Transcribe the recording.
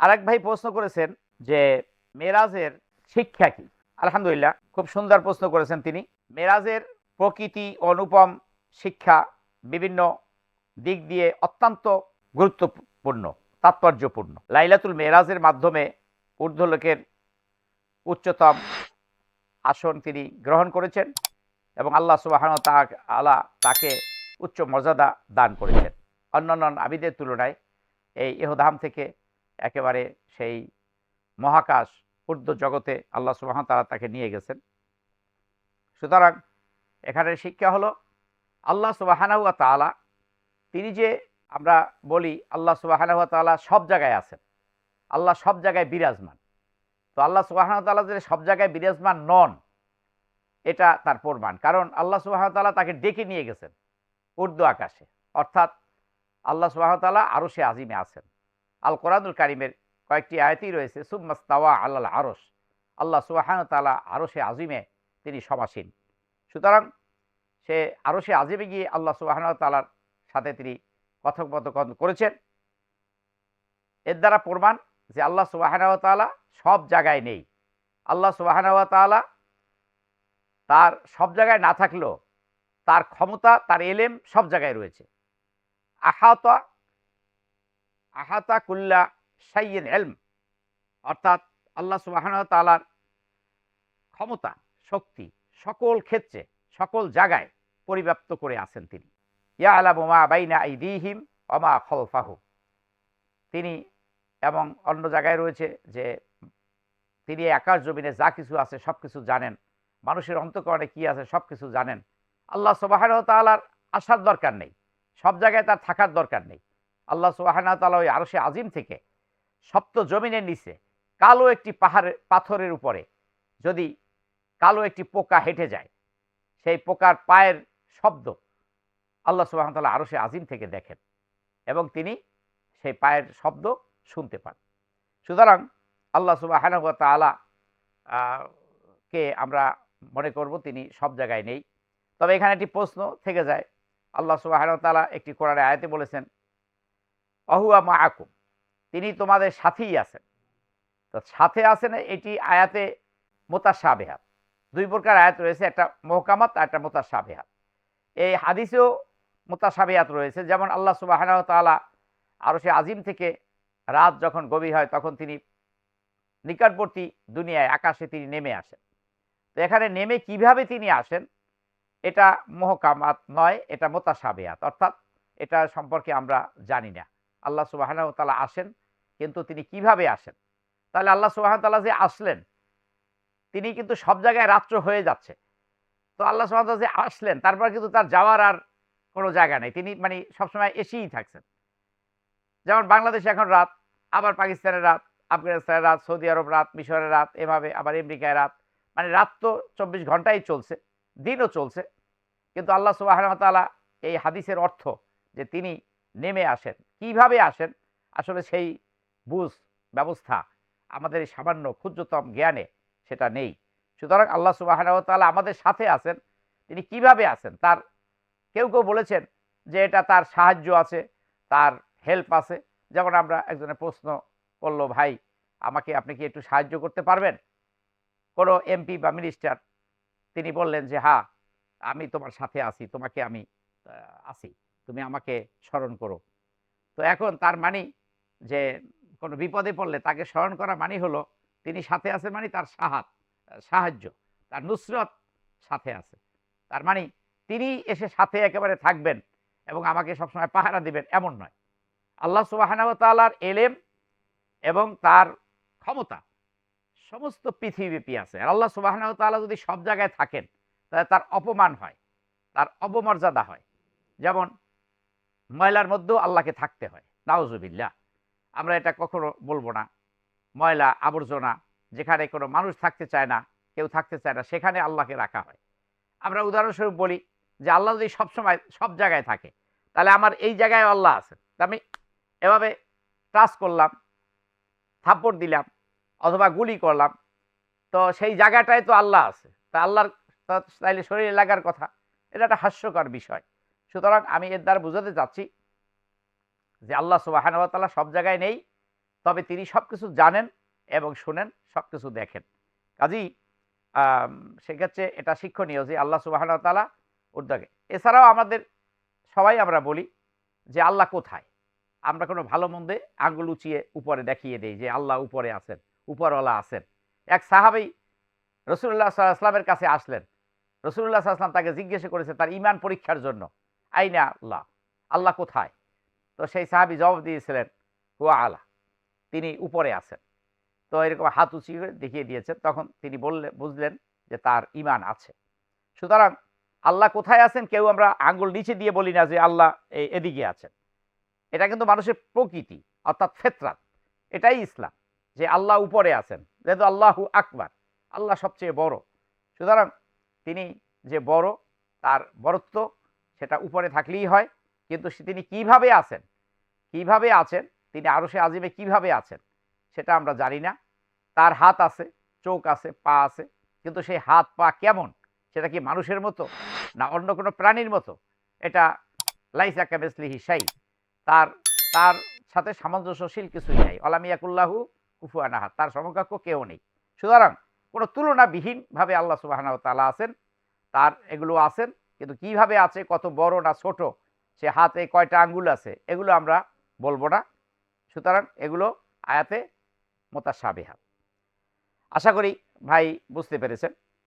আরেক ভাই প্রশ্ন করেছেন যে মেরাজের শিক্ষা কি? আলহামদুলিল্লাহ, খুব সুন্দর প্রশ্ন করেছেন তিনি। মেরাজের প্রকৃতি, অনুপম, শিক্ষা বিভিন্ন দিক দিয়ে অত্যন্ত গুরুত্বপূর্ণ, তাৎপর্যপূর্ণ। লাইলাতুল মেরাজের মাধ্যমে ঊর্ধ্বলোকের উচ্চতম আসন তিনি গ্রহণ করেছেন এবং আল্লাহ সুবাহান আলা তাকে উচ্চ মর্যাদা দান করেছেন। অন্যান্য আবিদের তুলনায় এই ইহধাম থেকে একেবারে সেই মহাকাশ ঊর্ধ্ব জগতে আল্লাহ সুবাহান তারা তাকে নিয়ে গেছেন। সুতরাং এখানের শিক্ষা হলো, আল্লাহ সুবাহানাহুয়া তালা তিনি যে আমরা বলি আল্লাহ সুবাহানাহুয়া তালা সব জায়গায় আছেন। আল্লাহ সব জায়গায় বিরাজমান। তো আল্লাহ সুবাহানা তালা যে সব জায়গায় বিরাজমান নন, এটা তার প্রমাণ। কারণ আল্লাহ সুবাহানা তালা তাকে ডেকে নিয়ে গেছেন উর্দু আকাশে। অর্থাৎ আল্লাহ সুবাহতাল্লাহ আরও সে আজিমে আছেন। আল কোরআনুল কারিমের কয়েকটি আয়তেই রয়েছে সুম্মাস্তাওয়া আল্লাহ আরস আল্লাহ সুবাহান তালা আরও সে আজিমে তিনি সমাসীন। সুতরাং সে আরও সে আজিমে গিয়ে আল্লাহ সুবাহান তালার সাথে তিনি কথোপকথন করেছেন। এর দ্বারা প্রমাণ যে আল্লাহ সুবাহান তালা সব জায়গায় নেই। আল্লাহ সুবাহান তালা তার সব জায়গায় না থাকলেও তার ক্ষমতা, তার এলেম সব জায়গায় রয়েছে। আহাতা আহাতা কুল্লা সাইয়েন এলম। অর্থাৎ আল্লাহ সুবাহান তালার ক্ষমতা, শক্তি সকল ক্ষেত্রে, সকল জায়গায় পরিব্যাপ্ত করে আছেন তিনি। ইয়া আলা বোমা বাইনা আইদিহিম অমা খলফাহু তিনি এবং অন্য জায়গায় রয়েছে যে তিনি আকাশ জমিনে যা কিছু আছে সব কিছু জানেন, মানুষের অন্তকরণে কি আছে সব কিছু জানেন। আল্লাহ সুবাহান তালার আসার দরকার নেই, সব জায়গায় তার থাকার দরকার নেই। আল্লাহ সুবাহান তালা ওই আরও সে আজিম থেকে সপ্ত জমিনের নিচে কালো একটি পাহাড়ের পাথরের উপরে যদি কালো একটি পোকা হেঁটে যায়, সেই পোকার পায়ের শব্দ আল্লাহ সুবাহন তাল্লাহ আরও সে আজিম থেকে দেখেন এবং তিনি সেই পায়ের শব্দ শুনতে পান। সুতরাং আল্লাহ সুবাহান তালা কে আমরা মনে করব তিনি সব জায়গায় নেই। তবে এখানে একটি প্রশ্ন থেকে যায়। আল্লাহ সুবাহ তালা একটি কোরআনে আয়াতে বলেছেন অহুয়া মা আকুম তিনি তোমাদের সাথেই আছেন। তো সাথে আছেন এটি আয়াতে মোতাসাবেহাত দুই প্রকার আয়াত রয়েছে, একটা মহকামাত আর একটা মোতাসাবেহাত এই হাদিসেও মোতাসাবেহাত রয়েছে, যেমন আল্লাহ সুবাহ তালা আরও সে আজিম থেকে রাত যখন গভীর হয়, তখন তিনি নিকটবর্তী দুনিয়ায়, আকাশে তিনি নেমে আসেন। তো এখানে নেমে কীভাবে তিনি আসেন, এটা মোহকামাত নয়, এটা মোতাসাবেয়াত অর্থাৎ এটা সম্পর্কে আমরা জানি না। আল্লাহ সুবাহ তালা আসেন, কিন্তু তিনি কীভাবে আসেন? তাহলে আল্লাহ সুবাহ তাল্লাহ যে আসলেন, তিনি কিন্তু সব জায়গায় রাত্র হয়ে যাচ্ছে। তো আল্লাহ সুবাহ যে আসলেন, তারপর কিন্তু তার যাওয়ার আর কোনো জায়গা নেই। তিনি মানে সবসময় এসেই থাকছেন। যেমন বাংলাদেশে এখন রাত, আবার পাকিস্তানের রাত, আফগানিস্তানের রাত, সৌদি আরব রাত, মিশরের রাত, এভাবে আবার আমেরিকায় রাত। মানে রাত তো চব্বিশ ঘন্টাই চলছে, দিনও চলছে। কিন্তু আল্লাহ সুবাহতালা এই হাদিসের অর্থ যে তিনি নেমে আসেন। কীভাবে আসেন? আসলে সেই বুঝ ব্যবস্থা আমাদের এই সামান্য ক্ষুদ্রতম জ্ঞানে সেটা নেই। সুতরাং আল্লাহ সুবাহতালা আমাদের সাথে আছেন। তিনি কীভাবে আছেন? তার কেউ কেউ বলেছেন যে এটা তার সাহায্য আছে, তার হেল্প আছে। যেমন আমরা একজনের প্রশ্ন করল, ভাই, আমাকে আপনি কি একটু সাহায্য করতে পারবেন? কোনো এমপি বা মিনিস্টার তিনি বললেন যে হ্যাঁ আমি তোমার সাথে আছি, তোমাকে আমি আছি। তুমি আমাকে স্মরণ করো। তো এখন তার মানে যে কোনো বিপদে পড়লে তাকে স্মরণ করা মানে হলো তিনি সাথে আছে মানে তার সাহাত, সাহায্য, তার নুসরত সাথে আছে। তার মানে তিনি এসে সাথে একেবারে থাকবেন এবং আমাকে সবসময় পাহারা দিবেন এমন নয়। আল্লাহ সুবাহানার এলেম এবং তার ক্ষমতা সমস্ত পৃথিবীব্যাপী আছে। আর আল্লাহ সুবাহ তাল্লাহ যদি সব জায়গায় থাকেন, তাহলে তার অপমান হয়, তার অপমর্যাদা হয়। যেমন ময়লার মধ্যেও আল্লাহকে থাকতে হয়। নাওজুবিল্লা আমরা এটা কখনো বলব না। ময়লা, আবর্জনা, যেখানে কোনো মানুষ থাকতে চায় না, কেউ থাকতে চায় না, সেখানে আল্লাহকে রাখা হয়। আমরা উদাহরণস্বরূপ বলি যে আল্লাহ যদি সবসময় সব জায়গায় থাকে, তাহলে আমার এই জায়গায় আল্লাহ আছে। আমি এভাবে টাচ করলাম, থাপ্পড় দিলাম, অথবা গুলি করলাম, তো সেই জায়গাটায় তো আল্লাহ আছে। তা আল্লাহর তাইলে শরীরে লাগার কথা। এটা একটা হাস্যকর বিষয়। সুতরাং আমি এর দ্বারা বুঝাতে চাচ্ছি যে আল্লাহ সুবাহানুয়াতাল্লাহ সব জায়গায় নেই, তবে তিনি সব কিছু জানেন এবং শুনেন সব কিছু দেখেন কাজী সেক্ষেত্রে এটা শিক্ষণীয় যে আল্লাহ সুবাহ তালা উদ্যোগে। এছাড়াও আমাদের সবাই আমরা বলি যে আল্লাহ কোথায়? আমরা কোনো ভালো মন্দে আঙ্গুল উঁচিয়ে উপরে দেখিয়ে দেই যে আল্লাহ উপরে আছেন, উপরওয়ালা আছেন। এক সাহাবেই রসুল্লাহ সাল্লামের কাছে আসলেন। রসুল্লাহ সাল্লাম তাকে জিজ্ঞেস করেছে তার ইমান পরীক্ষার জন্য। আইনা আল্লাহ আল্লাহ কোথায়? তো সেই সাহাবি জবাব দিয়েছিলেন, হুয়া আলা, তিনি উপরে আছেন। তো এরকম হাত উঁচি করে দেখিয়ে দিয়েছেন, তখন তিনি বললেন বুঝলেন যে তার ইমান আছে। সুতরাং আল্লাহ কোথায় আছেন কেউ আমরা আঙ্গুল নিচে দিয়ে বলি না যে আল্লাহ এই এদিকে আছেন। এটা কিন্তু মানুষের প্রকৃতি, অর্থাৎ ফেতরাত। এটাই ইসলাম, যে আল্লাহ উপরে আছেন। যেহেতু আল্লাহু আকবার, আল্লাহ সবচেয়ে বড়। সুতরাং তিনি যে বড়, তার বরত্ব সেটা উপরে থাকলেই হয়, কিন্তু তিনি কীভাবে আছেন? কীভাবে আছেন? তিনি আরও সে আজিমে কীভাবে আছেন? সেটা আমরা জানি না। তার হাত আছে, চোখ আছে, পা আছে, কিন্তু সেই হাত পা কেমন? সেটা কি মানুষের মতো না অন্য কোনো প্রাণীর মতো? এটা লাইসা কাবেসলিহি হিসাই তার তার সাথে সামঞ্জস্যশীল কিছুই নাই। অলামিয়াকুল্লাহু কুফুয়ানাহাত তার সমকক্ষ কেউ নেই। সুতরাং কোনো তুলনাবিহীনভাবে আল্লাহ সুবাহানা তালা আছেন। তার এগুলো আছেন। কিন্তু কীভাবে আছে, কত বড় না ছোট, সে হাতে কয়টা আঙ্গুল আছে, এগুলো আমরা বলব না। সুতরাং এগুলো আয়াতে মোতাসাবিহাত আশা করি ভাই বুঝতে পেরেছেন।